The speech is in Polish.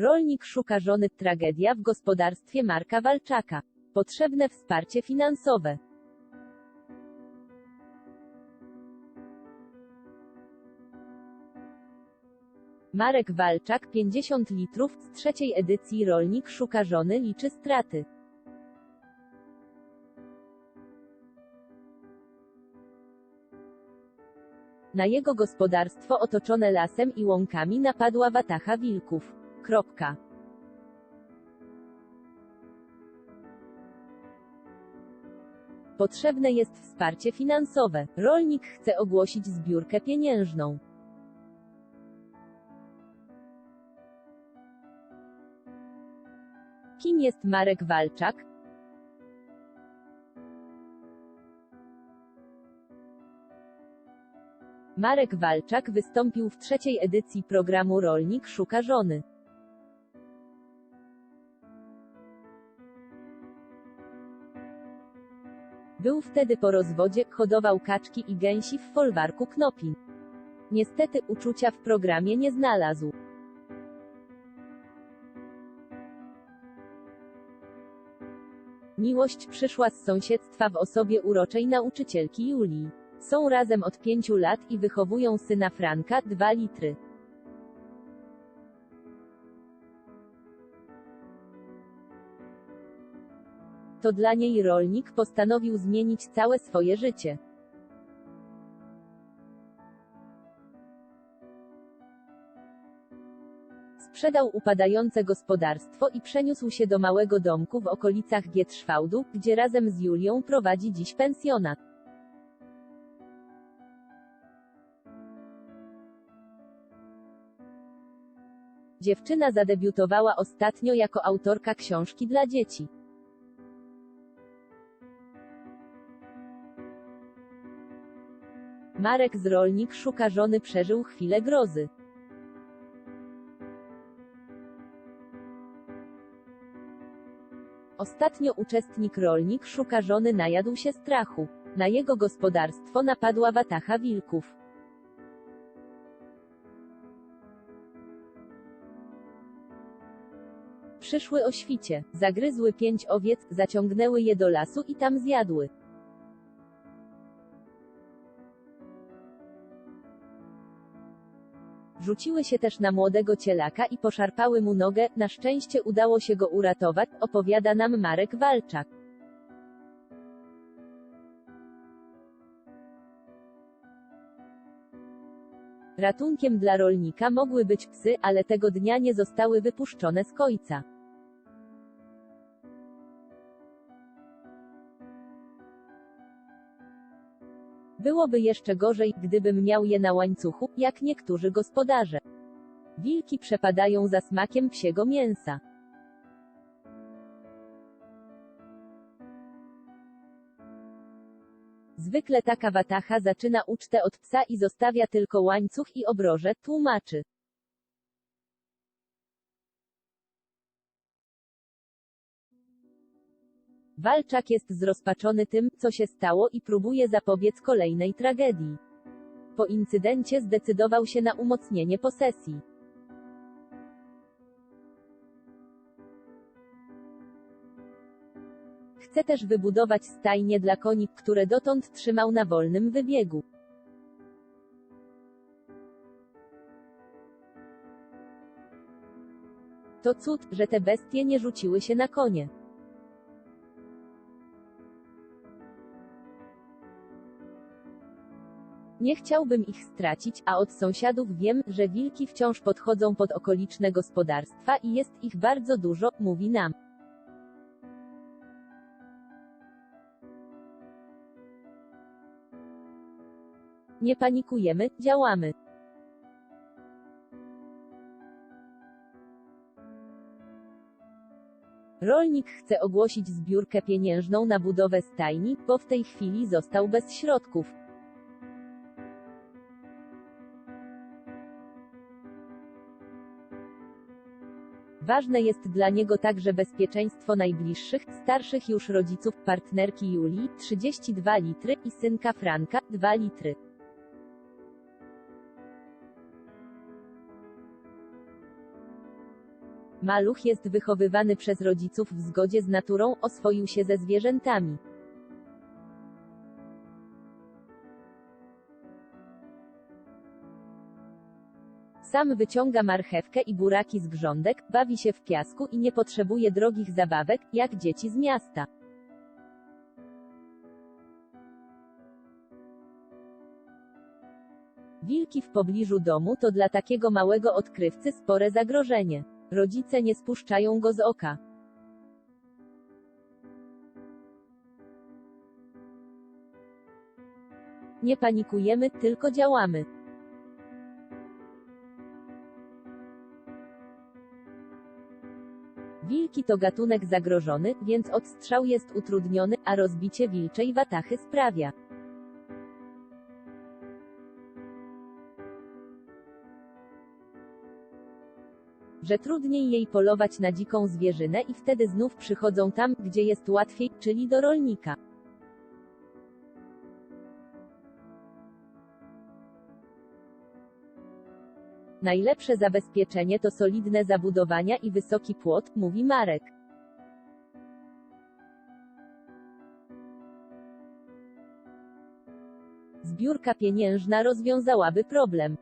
Rolnik szuka żony. Tragedia w gospodarstwie Marka Walczaka. Potrzebne wsparcie finansowe. Marek Walczak 50 litrów z trzeciej edycji Rolnik szuka żony liczy straty. Na jego gospodarstwo otoczone lasem i łąkami napadła watacha wilków. Kropka. Potrzebne jest wsparcie finansowe. Rolnik chce ogłosić zbiórkę pieniężną. Kim jest Marek Walczak? Marek Walczak wystąpił w trzeciej edycji programu Rolnik szuka żony. Był wtedy po rozwodzie, hodował kaczki i gęsi w folwarku Knopin. Niestety uczucia w programie nie znalazł. Miłość przyszła z sąsiedztwa w osobie uroczej nauczycielki Julii. Są razem od pięciu lat i wychowują syna Franka, 2 litry. To dla niej rolnik postanowił zmienić całe swoje życie. Sprzedał upadające gospodarstwo i przeniósł się do małego domku w okolicach Gietrzwałdu, gdzie razem z Julią prowadzi dziś pensjonat. Dziewczyna zadebiutowała ostatnio jako autorka książki dla dzieci. Marek z Rolnik szuka żony przeżył chwilę grozy. Ostatnio uczestnik rolnik szuka żony najadł się strachu. Na jego gospodarstwo napadła watacha wilków. Przyszły o świcie, zagryzły pięć owiec, zaciągnęły je do lasu i tam zjadły. Rzuciły się też na młodego cielaka i poszarpały mu nogę, na szczęście udało się go uratować, opowiada nam Marek Walczak. Ratunkiem dla rolnika mogły być psy, ale tego dnia nie zostały wypuszczone z kojca. Byłoby jeszcze gorzej, gdybym miał je na łańcuchu, jak niektórzy gospodarze. Wilki przepadają za smakiem psiego mięsa. Zwykle taka watacha zaczyna ucztę od psa i zostawia tylko łańcuch i obroże, tłumaczy. Walczak jest zrozpaczony tym, co się stało i próbuje zapobiec kolejnej tragedii. Po incydencie zdecydował się na umocnienie posesji. Chce też wybudować stajnie dla koni, które dotąd trzymał na wolnym wybiegu. To cud, że te bestie nie rzuciły się na konie. Nie chciałbym ich stracić, a od sąsiadów wiem, że wilki wciąż podchodzą pod okoliczne gospodarstwa i jest ich bardzo dużo, mówi nam. Nie panikujemy, działamy. Rolnik chce ogłosić zbiórkę pieniężną na budowę stajni, bo w tej chwili został bez środków. Ważne jest dla niego także bezpieczeństwo najbliższych, starszych już rodziców, partnerki Julii, 32 litry, i synka Franka, 2 litry. Maluch jest wychowywany przez rodziców w zgodzie z naturą, oswoił się ze zwierzętami. Sam wyciąga marchewkę i buraki z grządek, bawi się w piasku i nie potrzebuje drogich zabawek, jak dzieci z miasta. Wilki w pobliżu domu to dla takiego małego odkrywcy spore zagrożenie. Rodzice nie spuszczają go z oka. Nie panikujemy, tylko działamy. Wilki to gatunek zagrożony, więc odstrzał jest utrudniony, a rozbicie wilczej watachy sprawia, że trudniej jej polować na dziką zwierzynę i wtedy znów przychodzą tam, gdzie jest łatwiej, czyli do rolnika. Najlepsze zabezpieczenie to solidne zabudowania i wysoki płot, mówi Marek. Zbiórka pieniężna rozwiązałaby problem.